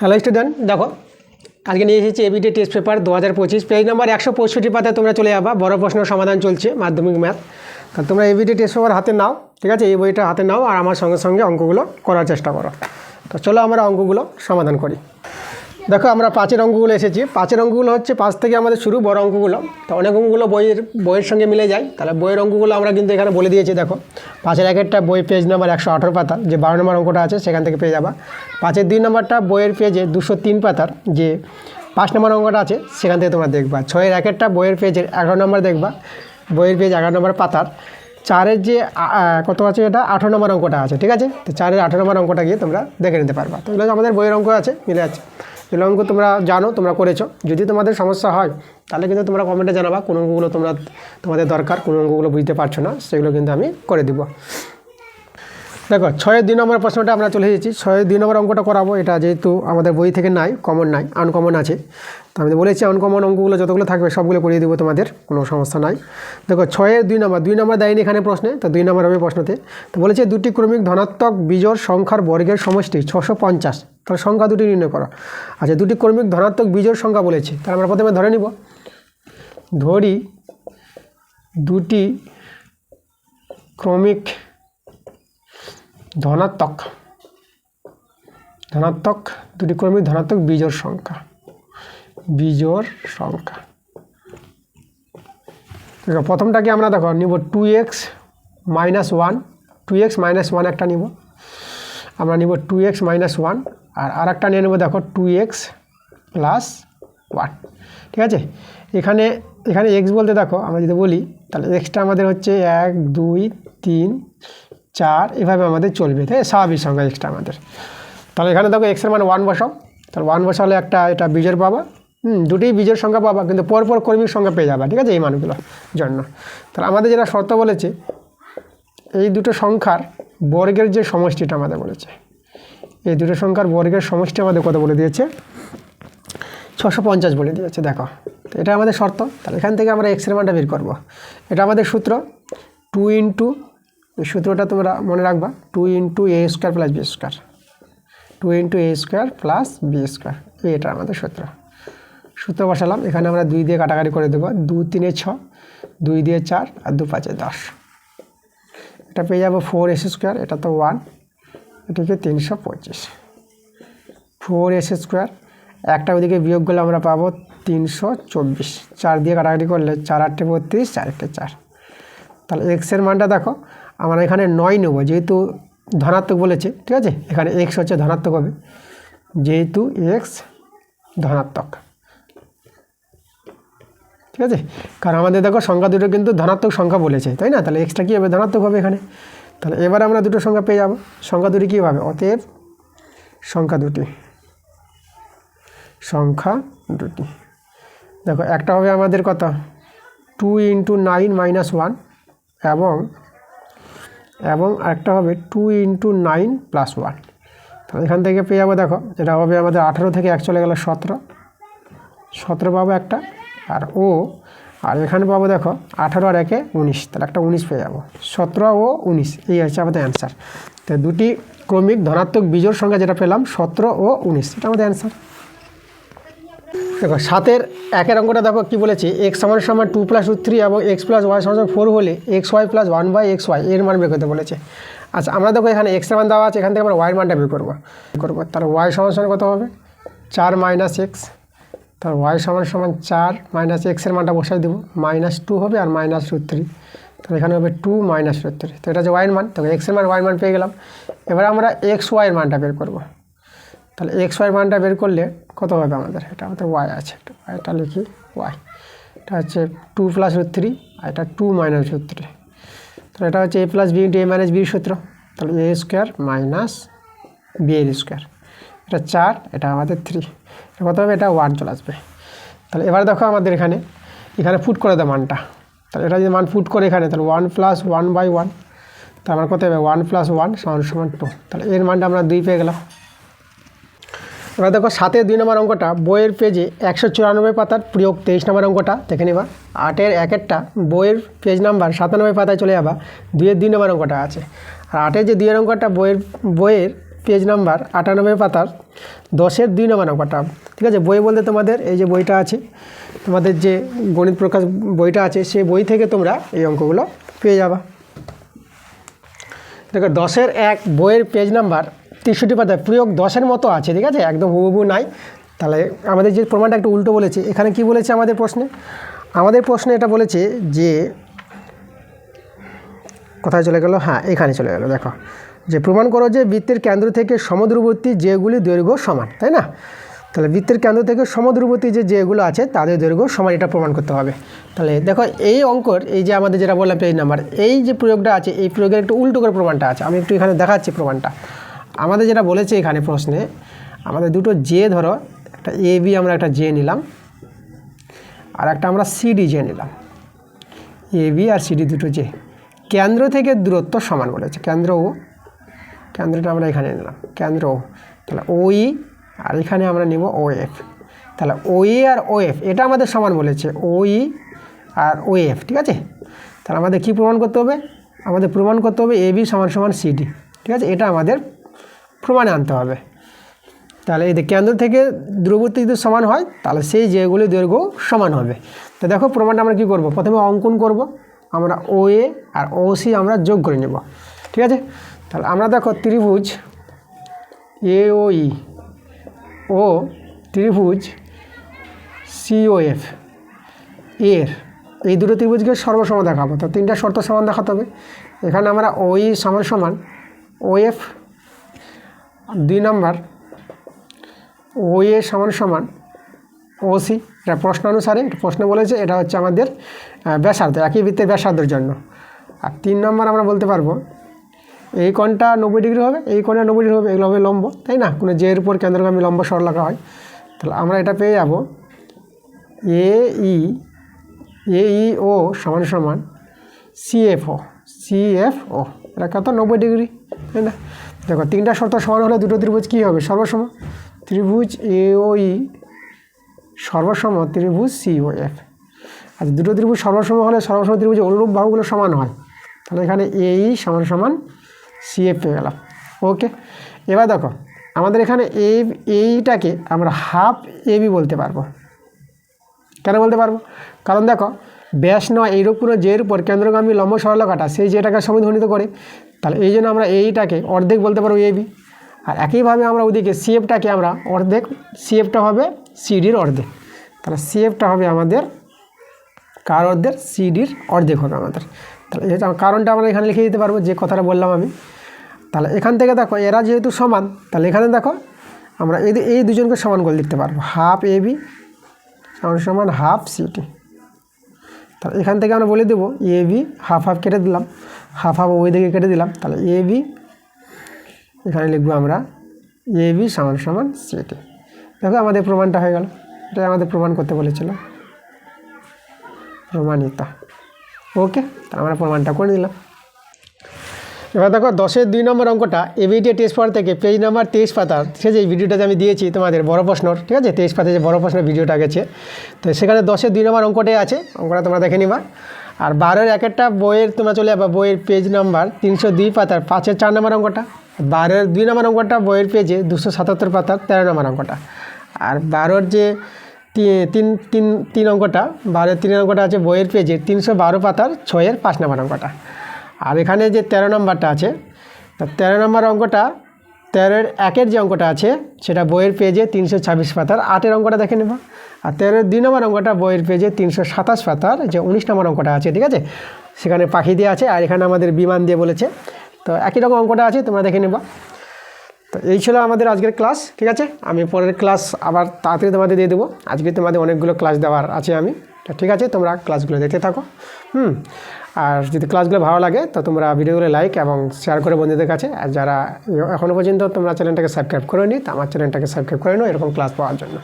Hello student দেখো আজকে নিয়ে এসেছি এবিডি টেস্ট পেপার দু হাজার পঁচিশ। পেজ নাম্বার একশো পঁয়ষট্টি পাতায় তোমরা চলে যাবা। বড় প্রশ্ন সমাধান চলছে, মাধ্যমিক ম্যাথ তা তোমরা এবিডি টেস্ট পেপার হাতে নাও, ঠিক আছে? এই বইটা হাতে নাও আর আমার সঙ্গে সঙ্গে অঙ্কগুলো করার চেষ্টা করো। তো চলো আমরা অঙ্কগুলো সমাধান করি। দেখো, আমরা পাঁচের অঙ্কগুলো এসেছি। পাঁচের অঙ্কগুলো হচ্ছে পাঁচ থেকে আমাদের শুরু বড় অঙ্কগুলো। তো অনেক অঙ্কগুলো বইয়ের বইয়ের সঙ্গে মিলে যায়। তাহলে বইয়ের অঙ্কগুলো আমরা কিন্তু এখানে বলে দিয়েছি, দেখো। পাঁচের এক একটা বই পেজ নাম্বার একশো আঠারো পাতা, যে বারো নম্বর অঙ্কটা আছে, সেখান থেকে পেয়ে যাবা। পাঁচের দুই নম্বরটা বইয়ের পেজে দুশো তিন পাতার, যে পাঁচ নম্বর অঙ্কটা আছে, সেখান থেকে তোমরা দেখবা। ছয়ের এক একটা বইয়ের পেজের এগারো নম্বর দেখবা, বইয়ের পেজ এগারো নম্বর পাতার। চারের যে কত আছে এটা? আঠারো নম্বর অঙ্কটা আছে, ঠিক আছে? তো চারের আঠেরো নম্বর অঙ্কটা গিয়ে তোমরা দেখে নিতে পারবা। তো আমাদের বইয়ের অঙ্ক আছে, মিলে আছে। এগুলো অঙ্ক তোমরা জানো, তোমরা করেছ। যদি তোমাদের সমস্যা হয়, তাহলে কিন্তু তোমরা কমেন্টে জানাবা, কোন অঙ্কগুলো তোমরা তোমাদের দরকার, কোন অঙ্কগুলো বুঝতে পারছ না, সেগুলো কিন্তু আমি করে দিব। দেখো, ছয়ের দুই নম্বর প্রশ্নটা আমরা চলে এসেছি। ছয়ের দুই নম্বর অঙ্কটা করাবো। এটা যেহেতু আমাদের বই থেকে নাই কমন নাই আনকমন আছে। তো আমি বলেছি আনকমন অঙ্কগুলো যতগুলো থাকবে সবগুলো করিয়ে দেবো তোমাদের, কোনো সমস্যা নাই। দেখো, ছয়ের দুই নম্বর দুই নম্বর দেয়নি এখানে প্রশ্নে, তো দুই নম্বর হবে প্রশ্নতে। তো বলেছে দুটি ক্রমিক ধনাত্মক বিজোড় সংখ্যার বর্গের সমষ্টি, ছশো পঞ্চাশ। তাহলে সংখ্যা দুটি নির্ণয় করো। আচ্ছা দুটি ক্রমিক ধনাত্মক বিজোড় সংখ্যা বলেছে, তাহলে আমরা প্রথমে ধরে নিব। ধরি দুটি ক্রমিক ধনাত্মক। ধনাত্মক দুটি ক্রমিক ধনাত্মক বিজোড় সংখ্যা। বিজোড় সংখ্যা। দেখো, প্রথমটাকে আমরা দেখো, নিব two X minus one two X minus one একটা নিব। আমরা নিব টু এক্স মাইনাস ওয়ান আর আর একটা নিয়ে নেব দেখো টু এক্স প্লাস ওয়ান ঠিক আছে? এখানে এখানে এক্স বলতে দেখো, আমরা যদি বলি, তাহলে এক্সটা আমাদের হচ্ছে এক, দুই, তিন চার, এভাবে আমাদের চলবে, তাই স্বাভাবিক সংখ্যা এক্সটা আমাদের। তাহলে এখানে দেখো এক্সের মানে ওয়ান বসাও। তাহলে ওয়ান বসালে একটা এটা বীজের পাবা। হুম, দুটোই বীজের সংখ্যা পাবা, কিন্তু পরপর কর্মীর সংখ্যা পেয়ে যাবা, ঠিক আছে? এই মানগুলোর জন্য। তাহলে আমাদের যেটা শর্ত বলেছে, এই দুটো সংখ্যার বর্গের যে সমষ্টিটা আমাদের বলেছে, এই দুটো সংখ্যার বর্গের সমষ্টি আমাদের কত বলে দিয়েছে? ছশো পঞ্চাশ বলে দিয়েছে, দেখো। এটা আমাদের শর্ত। তাহলে এখান থেকে আমরা এক্সের মানটা বের করব। এটা আমাদের সূত্র। টু ইন্টু সূত্রটা তোমরা মনে রাখবা two into A square plus B square two into A square plus B square এটা আমাদের সূত্র। সূত্র বসালাম, এখানে আমরা দুই দিয়ে কাটাকাটি করে দেবো দু তিনে ছ, দুই দিয়ে চার আর দু পাঁচে দশ। এটা পেয়ে যাব ফোর এস স্কোয়ার এটা তো ওয়ান এটাকে তিনশো পঁচিশ। ফোর এস স্কোয়ার একটা ওদিকে বিয়োগ করলে আমরা পাবো তিনশো চব্বিশ। চার দিয়ে কাটাকাটি করলে চার আটটে বত্রিশ চার একটা চার। তাহলে এক্সের মানটা দেখো আমরা এখানে নয় নেব, যেহেতু ধনাত্মক বলেছে, ঠিক আছে? এখানে এক্স হচ্ছে ধনাত্মক হবে। যেহেতু এক্স ধনাত্মক, ঠিক আছে? কারণ আমাদের দেখো সংখ্যা দুটো কিন্তু ধনাত্মক সংখ্যা বলেছে, তাই না? তাহলে এক্সটা কী হবে ধনাত্মক হবে এখানে? তাহলে এবার আমরা দুটো সংখ্যা পেয়ে যাব। সংখ্যা দুটি কী হবে? অতএব সংখ্যা দুটি সংখ্যা দুটি। দেখো একটা হবে আমাদের কথা two into nine minus one এবং এবং একটা হবে two into nine plus one তাহলে এখান থেকে পেয়ে যাব দেখো, যেটা হবে আমাদের আঠেরো থেকে এক চলে গেলো সতেরো। সতেরো পাবো একটা, আর ও, আর এখানে পাবো দেখো আঠারো আর একে উনিশ, তাহলে একটা উনিশ পেয়ে যাব। সতেরো ও উনিশ, এই হচ্ছে আমাদের অ্যান্সার তো দুটি ক্রমিক ধনাত্মক বীজোর সংখ্যা যেটা পেলাম, সতেরো ও উনিশ, এটা আমাদের অ্যান্সার দেখো সাতের একের অঙ্কটা দেখো কী বলেছে এক্স সমান সমান টু প্লাস টু থ্রি এবং এক্স প্লাস ওয়াই সমান ফোর হলে X Y plus one by X Y এর মান বের করতে বলেছে। আচ্ছা আমরা দেখো এখানে এক্সের মান দেওয়া আছে, এখান থেকে আমরা ওয়াইয়ের মানটা বের করব। করব, তাহলে ওয়াই সমান সমান কত হবে? চার মাইনাস এক্স তাহলে ওয়াই সমান সমান চার মাইনাস এক্সের মানটা বসাই দেবো মাইনাস টু হবে আর মাইনাস রুট থ্রি তাহলে এখানে হবে টু মাইনাস থ্রি তো এটা হচ্ছে ওয়াইয়ের মান তো এক্সের মান ওয়াই মান পেয়ে গেলাম। এবার আমরা এক্স ওয়াইয়ের মানটা বের করব। তাহলে এক্স ওয়াই মানটা বের করলে কত হবে আমাদের? এটা আমাদের ওয়াই আছে। এটা লিখি ওয়াই এটা হচ্ছে টু প্লাস রুট থ্রি আর এটা টু মাইনাস রুট থ্রি তাহলে এটা হচ্ছে A plus B into A minus বির সূত্র। তাহলে এ স্কোয়ার মাইনাস বি এর স্কোয়ার এটা চার, এটা আমাদের থ্রি কত হবে? এটা ওয়ান চলে আসবে। তাহলে এবার দেখো আমাদের এখানে। এখানে ফুট করে দেয় মানটা। তাহলে এটা যদি মান ফুট করে এখানে, তাহলে one plus one by one তাহলে আমার কত হবে? ওয়ান প্লাস ওয়ান সমান সমান টু তাহলে এর মানটা আমরা দুই পেয়ে গেলাম। এবার দেখো সাতের দুই নম্বর অঙ্কটা, বইয়ের পেজে একশো চুরানব্বই পাতার প্রয়োগ তেইশ নম্বর অঙ্কটা, দেখে নেবা। আটের এক একটা বইয়ের পেজ নাম্বার সাতানব্বই পাতায় চলে যাবা, দুইয়ের দুই নম্বর অঙ্কটা আছে। আর আটের যে দুইয়ের অঙ্কটা, বইয়ের বইয়ের পেজ নাম্বার আটানব্বই পাতার দশের দুই নম্বর অঙ্কটা। ঠিক আছে, বই বলতে তোমাদের এই যে বইটা আছে, তোমাদের যে গণিত প্রকাশ বইটা আছে, সেই বই থেকে তোমরা এই অঙ্কগুলো পেয়ে যাবা। দেখো দশের এক, বইয়ের পেজ নাম্বার তেষট্টি পাতায় প্রয়োগ দশের মতো আছে, ঠিক আছে? একদম হুবহু নাই। তাহলে আমাদের যে প্রমাণটা একটু উল্টো বলেছে, এখানে কি বলেছে আমাদের প্রশ্নে? আমাদের প্রশ্নে এটা বলেছে যে, কোথায় চলে গেল? হ্যাঁ এখানে চলে গেল, দেখো। যে প্রমাণ করো যে বৃত্তের কেন্দ্র থেকে সমদূরবর্তী যেগুলি দৈর্ঘ্য সমান, তাই না? তাহলে বৃত্তের কেন্দ্র থেকে সমদূরবর্তী যে যেগুলো আছে, তাদের দৈর্ঘ্য সমান, এটা প্রমাণ করতে হবে। তাহলে দেখো, এই অঙ্কর, এই যে আমাদের যেটা বললাম পেজ নাম্বার, এই যে প্রয়োগটা আছে, এই প্রয়োগের একটু উল্টো করে প্রমাণটা আছে। আমি একটু এখানে দেখাচ্ছি প্রমাণটা। আমাদের যেটা বলেছে এখানে প্রশ্নে, আমাদের দুটো জে ধরো, একটা এ বি আমরা একটা জে নিলাম, আর একটা আমরা সিডি জে নিলাম। এ বি আর সিডি দুটো জে কেন্দ্র থেকে দূরত্ব সমান বলেছে। কেন্দ্র ও। কেন্দ্রটা আমরা এখানে নিলাম। কেন্দ্র ও। তাহলে ওই আর এখানে আমরা নিব ও এফ তাহলে ওই আর ও এফ এটা আমাদের সমান বলেছে ওই আর ও এফ ঠিক আছে? তাহলে আমাদের কি প্রমাণ করতে হবে? আমাদের প্রমাণ করতে হবে এ বি সমান সমান সিডি ঠিক আছে? এটা আমাদের প্রমাণে আনতে হবে। তাহলে এই কেন্দ্র থেকে দূরবর্তী যদি সমান হয়, তাহলে সেই যেগুলি দৈর্ঘ্য সমান হবে। তো দেখো প্রমাণটা আমরা কী করব? প্রথমে অঙ্কন করব। আমরা ও এ আর ও সি আমরা যোগ করে নেব। ঠিক আছে? তাহলে আমরা দেখো ত্রিভুজ এ ও ই ও ত্রিভুজ সিওএফ এর এই দুটো ত্রিভুজকে সর্বসম দেখাবো। তো তিনটা শর্ত সমান দেখাতে হবে। এখানে আমরা ওই সমান সমান ওএফ দুই নম্বর ও এ সমান সমান ও সি এটা প্রশ্ন অনুসারে প্রশ্ন বলেছে, এটা হচ্ছে আমাদের ব্যাসার্ধ, একই বৃত্তের ব্যাসার্ধের জন্য। আর তিন নম্বর আমরা বলতে পারব, এই কোণটা নব্বই ডিগ্রি হবে, এই কোণটা নব্বই ডিগ্রি হবে, এগুলো হবে লম্ব, তাই না? কোনো জের উপর কেন্দ্রগামী লম্ব সরলাকা হয়। তাহলে আমরা এটা পেয়ে যাব, এ ই এ ই ও সমান সমান সিএফও সিএফও এটা কত? নব্বই ডিগ্রি, তাই না? দেখো, তিনটা শর্ত সমান হলে দুটো ত্রিভুজ কী হবে? সর্বসম ত্রিভুজ এ ও ই সর্বসম ত্রিভুজ সি ও এফ আচ্ছা দুটো ত্রিভুজ সর্বসম হলে সর্বসম ত্রিভুজের অনুরূপ বাহুগুলো সমান হয়। তাহলে এখানে এই সমান সমান সি এফ পেয়ে গেলাম। ওকে এবার দেখো, আমাদের এখানে এ এইটাকে আমরা হাফ এ বি বলতে পারব। কেন বলতে পারব? কারণ দেখো ব্যাস নয় এইরূপ কোনো জের উপর কেন্দ্রগামী লম্ব সরলকাটা সেই যেটাকে সমধ্বনিত করে, তাহলে এই জন্য আমরা এইটাকে অর্ধেক বলতে পারব এবি আর একইভাবে আমরা ওদিকে সিএফটাকে আমরা অর্ধেক সিএফটা হবে সিডির অর্ধেক। তাহলে সিএফটা হবে আমাদের, কার অর্ধেক? সিডির অর্ধেক হবে আমাদের। তাহলে আমার কারণটা আমরা এখানে লিখে দিতে পারব, যে কথাটা বললাম আমি। তাহলে এখান থেকে দেখো, এরা যেহেতু সমান, তাহলে এখানে দেখো, আমরা এই দুজনকে সমান করে লিখতে পারব। হাফ এবি সমান হাফ সিটি তাহলে এখান থেকে আমরা বলে দেবো এ বি হাফ হাফ কেটে দিলাম। হাফ হাফ ওই দিকে কেটে দিলাম। তাহলে এ বি এখানে লিখব আমরা এ বি সমান সমান সিটি দেখো আমাদের প্রমাণটা হয়ে গেল। এটা আমাদের প্রমাণ করতে বলেছিল। প্রমাণিতা। ওকে তাহলে আমরা প্রমাণটা করে দিলাম এবার দেখো, দশের দুই নম্বর অঙ্কটা এবিটি টেস্ট পাওয়ার থেকে পেজ নাম্বার তেইশ ঠিক আছে এই ভিডিওটাতে আমি দিয়েছি তোমাদের বড় প্রশ্নর, ঠিক আছে? তেইশ পাতায় যে বড় প্রশ্নের ভিডিওটা গেছে। তো সেখানে দশের দুই নম্বর অঙ্কটাই আছে, অঙ্কটা তোমরা দেখে নিবা। আর বারোর এক একটা বইয়ের তোমরা চলে যাবা, বইয়ের পেজ নাম্বার তিনশো দুই পাতার, পাঁচের চার নম্বর অঙ্কটা। বারোর দুই নম্বর অঙ্কটা বইয়ের পেজে দুশো সাতাত্তর পাতার, তেরো নম্বর অঙ্কটা। আর বারোর যে তিন তিন তিন অঙ্কটা, বারোর তিন অঙ্কটা আছে বইয়ের পেজে তিনশো বারো পাতার, ছয়ের পাঁচ নম্বর অঙ্কটা। আর এখানে যে তেরো নম্বরটা আছে, তা তেরো নম্বর অঙ্কটা, তেরোর একের যে অঙ্কটা আছে, সেটা বইয়ের পেজে তিনশো ছাব্বিশ পাতার আটের অঙ্কটা দেখে নেব। আর তেরোর দুই নম্বর অঙ্কটা বইয়ের পেজে তিনশো সাতাশ পাতার যে উনিশ নম্বর অঙ্কটা আছে, ঠিক আছে? সেখানে পাখি দিয়ে আছে আর এখানে আমাদের বিমান দিয়ে বলেছে। তো একই রকম অঙ্কটা আছে, তোমরা দেখে নেবা। তো এই ছিল আমাদের আজকের ক্লাস, ঠিক আছে? আমি পরের ক্লাস আবার তাড়াতাড়ি তোমাদের দিয়ে দেবো। আজকে তোমাদের অনেকগুলো ক্লাস দেওয়ার আছে আমি। ঠিক আছে, তোমরা ক্লাসগুলো দেখতে থাকো। হুম। আর যদি ক্লাসগুলো ভালো লাগে, তো তোমরা ভিডিওগুলো লাইক এবং শেয়ার করে বন্ধুদের কাছে। আর যারা এখনও পর্যন্ত তোমরা চ্যানেলটাকে সাবস্ক্রাইব করে নি তো আমার চ্যানেলটাকে সাবস্ক্রাইব করে নিও, এরকম ক্লাস পাওয়ার জন্য।